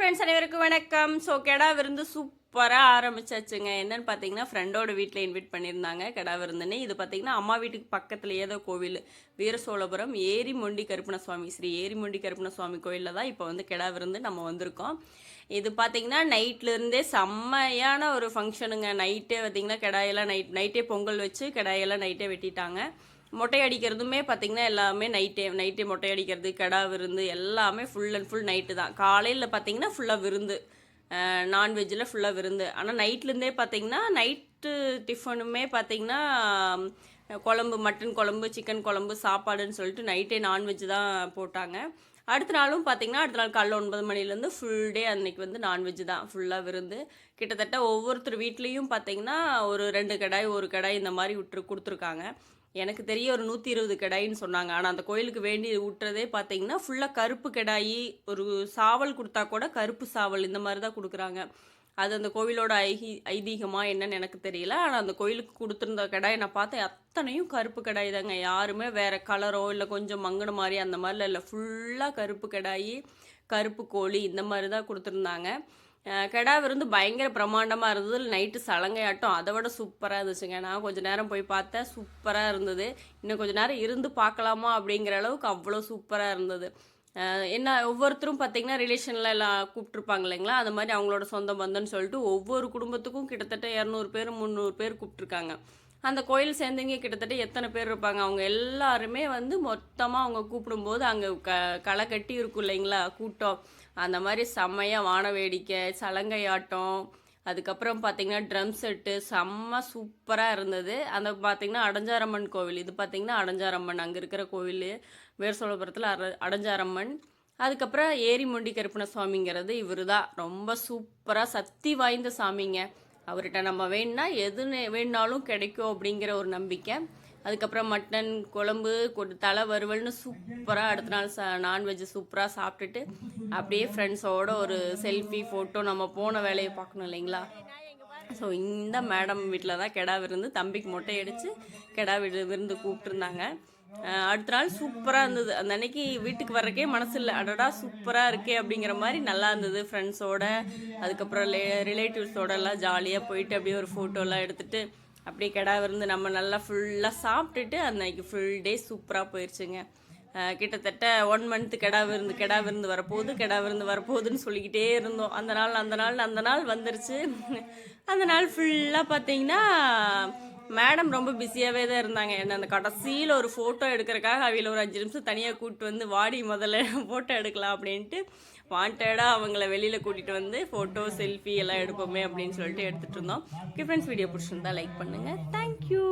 Friends அனைவருக்கும் வணக்கம். So கெடா விருந்து சூப்பராக ஆரம்பிச்சாச்சுங்க. என்னன்னு பார்த்தீங்கன்னா ஃப்ரெண்டோட வீட்டில் இன்வைட் பண்ணியிருந்தாங்க கெடா விருந்துன்னு. இது பார்த்தீங்கன்னா அம்மா வீட்டுக்கு பக்கத்தில் ஏதோ கோவில். வீரசோழபுரம் ஏரிமொண்டி கருப்பண சுவாமி ஸ்ரீ ஏரிமொண்டி கருப்பண சுவாமி கோயிலில் தான் இப்போ வந்து கெடா விருந்து நம்ம வந்திருக்கோம். இது பார்த்தீங்கன்னா நைட்லேருந்தே செம்மையான ஒரு ஃபங்க்ஷனுங்க நைட்டே பார்த்தீங்கன்னா கெடாயெல்லாம் நைட் நைட்டே பொங்கல் வச்சு கெடாயெல்லாம் நைட்டே வெட்டிட்டாங்க. மொட்டை அடிக்கிறதுமே பார்த்தீங்கன்னா எல்லாமே நைட்டே நைட்டே மொட்டை அடிக்கிறது கடா விருந்து எல்லாமே ஃபுல் அண்ட் ஃபுல் நைட்டு தான். காலையில் பார்த்தீங்கன்னா ஃபுல்லாக விருந்து. நான்வெஜ்ஜில் ஃபுல்லாக விருந்து. ஆனால் நைட்லேருந்தே பார்த்தீங்கன்னா நைட்டு டிஃபனுமே பார்த்தீங்கன்னா குழம்பு மட்டன் குழம்பு சிக்கன் குழம்பு சாப்பாடுன்னு சொல்லிட்டு நைட்டே நான்வெஜ் தான் போட்டாங்க. அடுத்த நாளும் பார்த்தீங்கன்னா அடுத்த நாள் காலைல ஒன்பது மணிலேருந்து ஃபுல் டே அன்னைக்கு வந்து நான்வெஜ் தான். ஃபுல்லாக விருந்து. கிட்டத்தட்ட ஒவ்வொருத்தர் வீட்லேயும் பார்த்தீங்கன்னா ஒரு ரெண்டு கடாய் ஒரு கடாய் இந்த மாதிரி விட்டு கொடுத்துருக்காங்க. எனக்கு தெரிய ஒரு நூற்றி இருபது கிடாயின்னு சொன்னாங்க. ஆனால் அந்த கோயிலுக்கு வேண்டி விட்டுறதே பார்த்தீங்கன்னா ஃபுல்லாக கருப்பு கிடாயி ஒரு சாவல் கொடுத்தா கூட கருப்பு சாவல் இந்த மாதிரி தான் கொடுக்குறாங்க. அது அந்த கோவிலோட ஐகி ஐதீகமாக என்னன்னு எனக்கு தெரியல. ஆனால் அந்த கோயிலுக்கு கொடுத்துருந்த கடாயை நான் பார்த்தேன். அத்தனையும் கருப்பு கடாய் தாங்க. யாருமே வேறு கலரோ இல்லை கொஞ்சம் மங்கின மாதிரி அந்த மாதிரிலாம் இல்லை. ஃபுல்லாக கருப்பு கடாயி கருப்பு கோழி இந்த மாதிரி தான் கொடுத்துருந்தாங்க. கெடா விருந்து பயங்கர பிரம்மாண்டமாக இருந்தது. நைட்டு சலங்கையாட்டம். அதை விட சூப்பராக இருந்துச்சுங்க. நான் கொஞ்சம் நேரம் போய் பார்த்தேன். சூப்பராக இருந்தது. இன்னும் கொஞ்சம் நேரம் இருந்து பார்க்கலாமா அப்படிங்கிற அளவுக்கு அவ்வளோ சூப்பராக இருந்தது. என்ன ஒவ்வொருத்தரும் பார்த்தீங்கன்னா ரிலேஷனில் எல்லாம் கூப்பிட்ருப்பாங்க இல்லைங்களா? அந்த மாதிரி அவங்களோட சொந்த பந்தம்னு சொல்லிட்டு ஒவ்வொரு குடும்பத்துக்கும் கிட்டத்தட்ட இரநூறு பேர் முந்நூறு பேர் கூப்பிட்ருக்காங்க அந்த கோயில் சேர்ந்தவங்க கிட்டத்தட்ட எத்தனை பேர் இருப்பாங்க? அவங்க எல்லாருமே வந்து மொத்தமாக அவங்க கூப்பிடும்போது அங்கே க களை கட்டி இருக்கும் இல்லைங்களா? கூட்டம். அந்த மாதிரி செம்மையாக வான வேடிக்கை சலங்கை ஆட்டம் அதுக்கப்புறம் பார்த்தீங்கன்னா ட்ரம் செட்டு செம்ம சூப்பராக இருந்தது. அந்த பார்த்தீங்கன்னா அடஞ்சாரம்மன் கோவில். இது பார்த்தீங்கன்னா அடஞ்சாரம்மன். அங்கே இருக்கிற கோவில் வேர்சோழபுரத்தில் அட அடஞ்சாரம்மன். அதுக்கப்புறம் ஏரிமொண்டி கருப்பண சுவாமிங்கிறது இவர் தான் ரொம்ப சூப்பராக சக்தி வாய்ந்த சாமிங்க. அவர்கிட்ட நம்ம வேணுன்னா எது வேணுனாலும் கிடைக்கும் அப்படிங்கிற ஒரு நம்பிக்கை. அதுக்கப்புறம் மட்டன் குழம்பு தலை வறுவல்னு சூப்பராக அடுத்த நாள் ச நான்வெஜ் சூப்பராக சாப்பிட்டுட்டு அப்படியே ஃப்ரெண்ட்ஸோட ஒரு செல்ஃபி ஃபோட்டோ நம்ம போன வேலையை பார்க்கணும் இல்லைங்களா? ஸோ இந்த மேடம் வீட்டில் தான் கெடா விருந்து தம்பிக்கு மொட்டை அடித்து கெடா விரு விருந்து கூப்பிட்டுருந்தாங்க. அடுத்த நாள் சூப்பராக இருந்தது. அந்த அன்னைக்கு வீட்டுக்கு வர்றக்கே மனசு இல்லை. அடடா சூப்பராக இருக்கே அப்படிங்கிற மாதிரி நல்லா இருந்தது ஃப்ரெண்ட்ஸோட அதுக்கப்புறம் ரிலேட்டிவ்ஸோட எல்லாம் ஜாலியாக போயிட்டு அப்படியே ஒரு ஃபோட்டோலாம் எடுத்துகிட்டு அப்படியே கிடா விருந்து நம்ம நல்லா ஃபுல்லாக சாப்பிட்டுட்டு அன்னைக்கு ஃபுல் டே சூப்பராக போயிடுச்சுங்க கிட்டத்தட்ட ஒன் மந்த்து கெடா விருந்து கெடா விருந்து வரப்போகுது கெடா விருந்து வரப்போகுதுன்னு சொல்லிக்கிட்டே இருந்தோம். அந்த நாள் அந்த நாள் அந்த நாள் வந்துருச்சு. அந்த நாள் ஃபுல்லாக பார்த்தீங்கன்னா மேடம் ரொம்ப பிஸியாகவே தான் இருந்தாங்க. என்ன அந்த கடைசியில் ஒரு ஃபோட்டோ எடுக்கிறக்காக அவையில் ஒரு அஞ்சு நிமிஷம் தனியாக கூப்பிட்டு வந்து வாடி முதல்ல ஃபோட்டோ எடுக்கலாம் அப்படின்ட்டு வாண்டடாக அவங்கள வெளியில் கூட்டிகிட்டு வந்து ஃபோட்டோ செல்ஃபி எல்லாம் எடுப்போமே அப்படின்னு சொல்லிட்டு எடுத்துகிட்டு இருந்தோம். ஓகே ஃப்ரெண்ட்ஸ் வீடியோ பிடிச்சிருந்தா லைக் பண்ணுங்கள் தேங்க்யூ